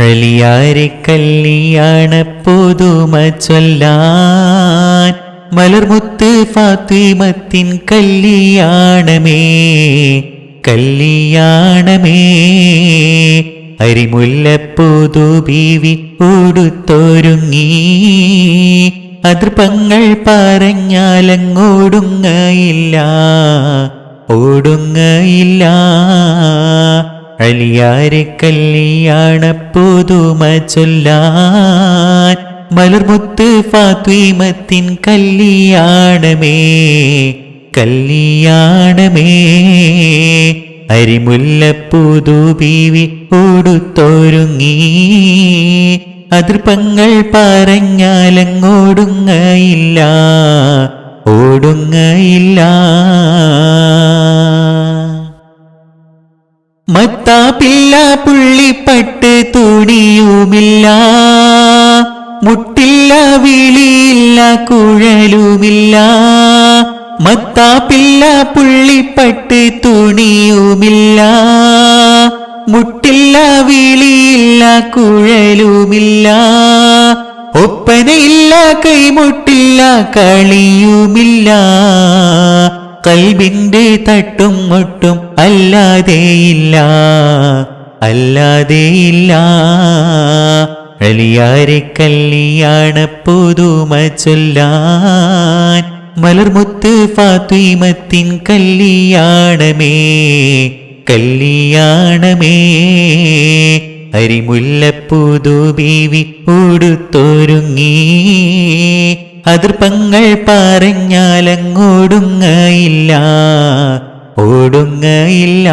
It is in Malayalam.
അളിയാരെ കല്യാണ പുതുമ ചൊല്ലാൻ മലർമുത്ത് ഫാത്തിമത്തിൻ കല്യാണമേ കല്യാണമേ. അരിമുല്ലപ്പൂതു ബീവി ഉടുത്തൊരുങ്ങി അതിർപ്പങ്ങൾ പറഞ്ഞാലങ്ങോടുങ്ങയില്ല ഓടുങ്ങയില്ല. അലിയാരെ കല്യാണ പുതുമ ചൊല്ലാൻ മലർമുത്ത് ഫാത്വീമത്തിൻ കല്യാണമേ കല്യാണമേ. അരിമുല്ലപ്പൂതു ബീവി ഓടുത്തൊരുങ്ങി അതിർപ്പങ്ങൾ പറഞ്ഞാലങ്ങോടുങ്ങയില്ല ഓടുങ്ങയില്ല. മത്താപ്പില്ല പുള്ളിപ്പട്ട് തുണിയുമില്ല. മുട്ടില്ല വിളിയില്ല കുഴലുമില്ല. മത്താപ്പില്ല പുള്ളിപ്പട്ട് തുണിയുമില്ല. മുട്ടില്ല വിളിയില്ല കുഴലുമില്ല. ഒപ്പനയില്ല കൈമുട്ടില്ല കളിയുമില്ല. കൽബിന്റെ തട്ടും മുട്ടും അല്ലാതെയില്ല അല്ലാതെയില്ല. അലിയാരെ കല്ലിയാണ് പുതുമ ചൊല്ലാൻ മലർമുത്ത് ഫാത്തിമത്തിൻ കല്ലിയാണമേ കല്ലിയാണമേ. അരിമുല്ലപ്പൂതു ബീവി ഉടുത്തൊരുങ്ങി. അതിർപ്പങ്ങൾ പറഞ്ഞാലങ്ങോടുങ്ങയില്ല ഓടുങ്ങയില്ല.